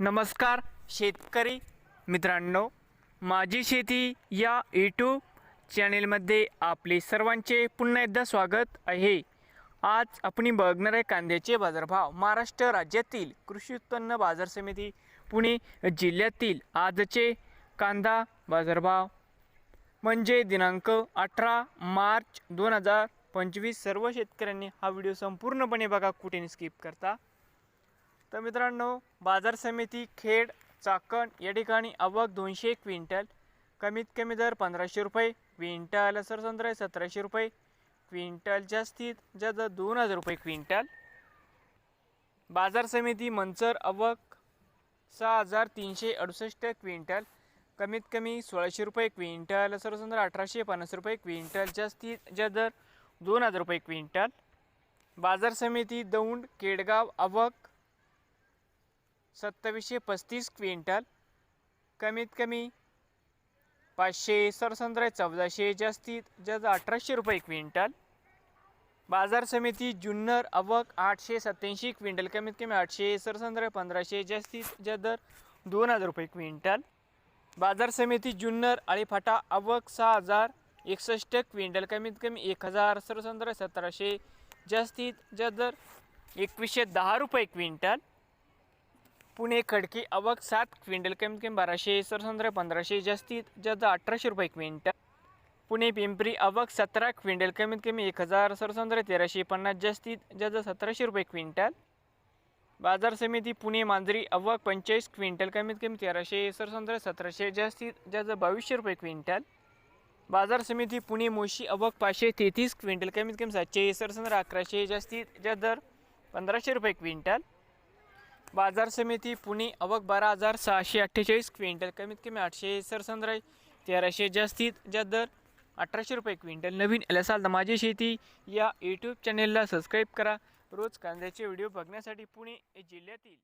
नमस्कार शेतकरी मित्रांनो. माझी शेती या यूट्यूब चॅनेलमध्ये आपले सर्वांचे पुन्हा एकदा स्वागत आहे. आज आपण बघणार आहे कांद्याचे बाजारभाव महाराष्ट्र राज्यातील कृषी उत्पन्न बाजार समिती पुणे जिल्ह्यातील आजचे कांदा बाजारभाव. म्हणजे दिनांक अठरा मार्च दोन हजार पंचवीस सर्व शेतकऱ्यांनी हा व्हिडिओ संपूर्णपणे बघा कुठे स्किप करता. तर मित्रांनो बाजार समिती खेड चाकण या ठिकाणी आवक दोनशे क्विंटल कमीत कमी दर पंधराशे रुपये क्विंटल सरसंत्र सतराशे रुपये क्विंटल जास्तीत जास्त दोन हजार रुपये क्विंटल. बाजार समिती मंचर आवक सहा हजार तीनशे अडुसष्ट क्विंटल कमीत कमी सोळाशे रुपये क्विंटल सरसंत्र अठराशे पन्नास रुपये क्विंटल जास्तीत जास्त दर दोन हजार रुपये क्विंटल. बाजार समिती दौंड केडगाव आवक सत्तावीसशे पस्तीस क्विंटल. कमीत कमी पाचशे सरसंत्र चौदाशे जास्तीत जास्त अठराशे रुपये क्विंटल. बाजार समिती जुन्नर अवक आठशे सत्याऐंशी क्विंटल कमीत कमी आठशे सरसंत्र पंधराशे जास्तीत जास्त दर दोन हजार रुपये क्विंटल. बाजार समिती जुन्नर आळीफाटा अवक सहा हजार एकसष्ट क्विंटल कमीत कमी एक हजार सरसंत्र सतराशे जास्तीत जास्त दर एकवीसशे दहा रुपये क्विंटल. पुणे खडकी आवक सात क्विंटल कमीत कमी बाराशे सरसंद्र पंधराशे जास्तीत जास्त अठराशे रुपये क्विंटल. पुणे पिंपरी आवक सतरा क्विंटल कमीत कमी एक हजार सरसंद्र तेराशे पन्नास जास्तीत जास्त सतराशे रुपये क्विंटल. बाजार समिती पुणे मांजरी अवक पंचेचाळीस क्विंटल कमीत कमी तेराशे सरसंद्र सतराशे जास्तीत जास्त बावीसशे रुपये क्विंटल. बाजार समिती पुणे मोशी अवक पाचशे तेहतीस क्विंटल कमीत कमी सातशे सरसंद्र अकराशे जास्तीत जास्त दर पंधराशे रुपये क्विंटल. बाजार समिती पुणे अवघ बारा हजार सहाशे अठ्ठेचाळीस क्विंटल. कमीत कमी आठशे सरसंद्राई तेराशे जास्तीत जास्त दर अठराशे रुपये क्विंटल. नवीन आले असाल तर माझी शेती. या यूट्यूब चॅनेलला सबस्क्राईब करा. रोज कांद्याचे व्हिडिओ बघण्यासाठी पुणे जिल्ह्यातील